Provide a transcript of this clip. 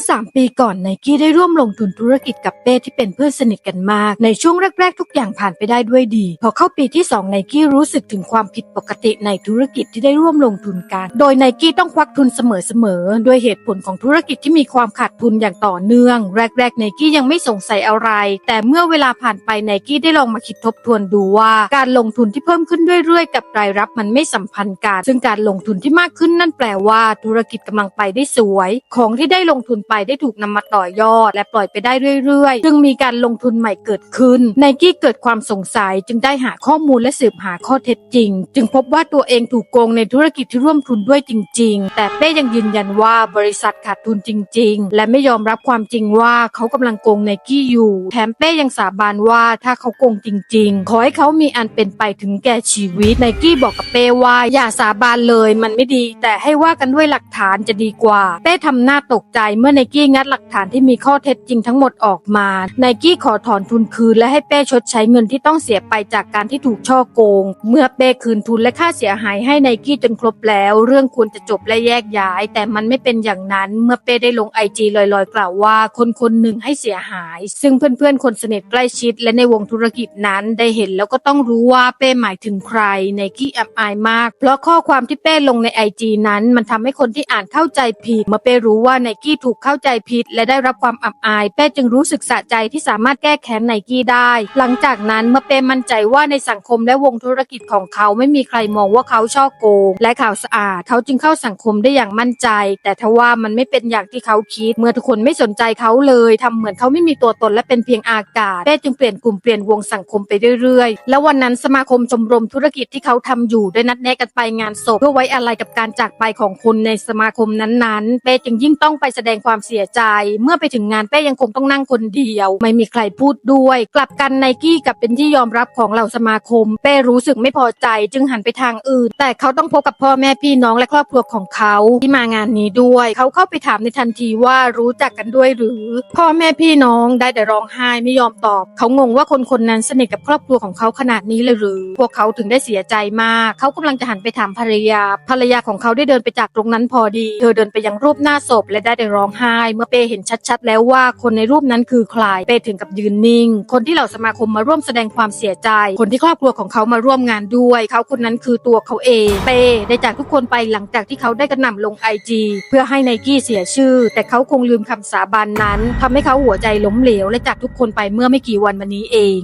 อ3ปีก่อนไนกี้ได้ร่วมลงทุนธุรกิจกับเป้ที่เป็นเพื่อนสนิทกันมาก ในช่วงแรก ๆ ทุกอย่างผ่านไปได้ด้วยดี พอเข้าปีที่2ไนกี้รู้สึกถึงความผิดปกติในธุรกิจที่ได้ร่วมลงทุนกัน โดยไนกี้ต้องควักทุนเสมอๆด้วยเหตุผลของธุรกิจที่มีความขาดทุนอย่างต่อเนื่อง แรกๆไนกี้ยังไม่สงสัยอะไร แต่เมื่อเวลาผ่านไปไนกี้ได้ลองมาคิดทบทวนดูว่า การลงทุนที่เพิ่มขึ้นเรื่อยๆ กับรายรับมันไม่สัมพันธ์กันซึ่งการลงทุนที่มากขึ้นนั่นแปลว่าธุรกิจกำลังไปได้สวย ของที่ได้ลงทุนไปได้ถูกนำมาต่อยอด และปล่อยไปได้เรื่อยๆ จึงมีการลงทุนใหม่เกิดขึ้นไนกี้เกิดความสงสัยจึงได้หาข้อมูลและสืบหาข้อเท็จจริง จึงพบว่าตัวเองถูกโกงในธุรกิจที่ร่วมทุนด้วยจริง ๆ แต่เป้ยังยืนยันว่าบริษัทขาดทุนจริง ๆ และไม่ยอมรับความจริงว่าเขากำลังโกงไนกี้อยู่แถมเป้ยังสาบานว่าถ้าเขาโกงจริง ๆ ขอให้เขามีอันเป็นไปถึงแก่ชีวิตไนกี้บอกกับเป้ว่าอย่าสาบานเลยมันไม่ดี แต่ให้ว่ากันด้วยหลักฐานจะดีกว่า เป้ทำหน้าตกใจเมื่อไนไนกี้งัดหลักฐานที่มีข้อเท็จจริงทั้งหมดออกมาไนกี้ขอถอนทุนคืนและให้เป้ชดใช้เงินที่ต้องเสียไปจากการที่ถูกช่อโกง เมื่อเป้คืนทุนและค่าเสียหายให้ไนกี้จนครบแล้ว เรื่องควรจะจบและแยกย้าย แต่มันไม่เป็นอย่างนั้น เมื่อเป้ได้ลงไอจีลอยๆ กล่าวว่า คนคนหนึ่งให้เสียหาย ซึ่งเพื่อนๆ คนสนิทใกล้ชิด และในวงธุรกิจนั้นได้เห็นแล้วก็ต้องรู้ว่าเป้หมายถึงใครไนกี้อับอายมาก เพราะข้อความที่เป้ลงในไอจีนั้น มันทำให้คนที่อ่านเข้าใจผิดเมื่อเป้รู้ว่าไนกี้ถูกเข้าใจผิด และได้รับความอับอาย เป้จึงรู้สึกสะใจที่สามารถแก้แค้นไนกี้ได้ หลังจากนั้นเมื่อเป้มั่นใจว่าในสังคมและวงธุรกิจของเขาไม่มีใครมองว่าเขาช่อโกง และข่าวสะอาด เขาจึงเข้าสังคมได้อย่างมั่นใจ แต่ทว่ามันไม่เป็นอย่างที่เขาคิด เมื่อทุกคนไม่สนใจเขาเลยทำเหมือนเขาไม่มีตัวตนและเป็นเพียงอากาศ เป้จึงเปลี่ยนกลุ่มเปลี่ยนวงสังคมไปเรื่อยๆ แล้ววันนั้นสมาคมชมรมธุรกิจที่เขาทำอยู่ได้นัดแนะกันไปงานศพเพื่อไว้อาลัยกับการจากไปของคนในสมาคมนั้นๆ เป้จึงยิ่งต้องไปแสดงความเสียใจ เมื่อไปถึงงานเป้ยังคงต้องนั่งคนเดียว ไม่มีใครพูดด้วย กลับกันไนกี้กับเป็นที่ยอมรับของเหล่าสมาคม เป้รู้สึกไม่พอใจจึงหันไปทางอื่น แต่เขาต้องพบกับพ่อแม่พี่น้องและครอบครัวของเขาที่มางานนี้ด้วย เขาเข้าไปถามในทันทีว่ารู้จักกันด้วยหรือ พ่อแม่พี่น้องได้แต่ร้องไห้ไม่ยอมตอบ เขางงว่าคนคนนั้นสนิทกับครอบครัวของเขาขนาดนี้เลยหรือ พวกเขาถึงได้เสียใจมาก เขากำลังจะหันไปถามภรรยา ภรรยาของเขาได้เดินไปจากตรงนั้นพอดี เธอเดินไปยังรูปหน้าศพและได้แต่ร้องไห้เมื่อเป้เห็นชัดๆ แล้วว่าคนในรูปนั้นคือใคร เป้ถึงกับยืนนิ่ง คนที่เหล่าสมาคมมาร่วมแสดงความเสียใจ คนที่ครอบครัวของเขามาร่วมงานด้วย เขาคนนั้นคือตัวเขาเอง เป้ได้จากทุกคนไปหลังจากที่เขาได้กระหน่ำลงไอจีเพื่อให้ไนกี้เสียชื่อ แต่เขาคงลืมคำสาบานนั้นทำให้เขาหัวใจล้มเหลวและจากทุกคนไปเมื่อไม่กี่วันมานี้เอง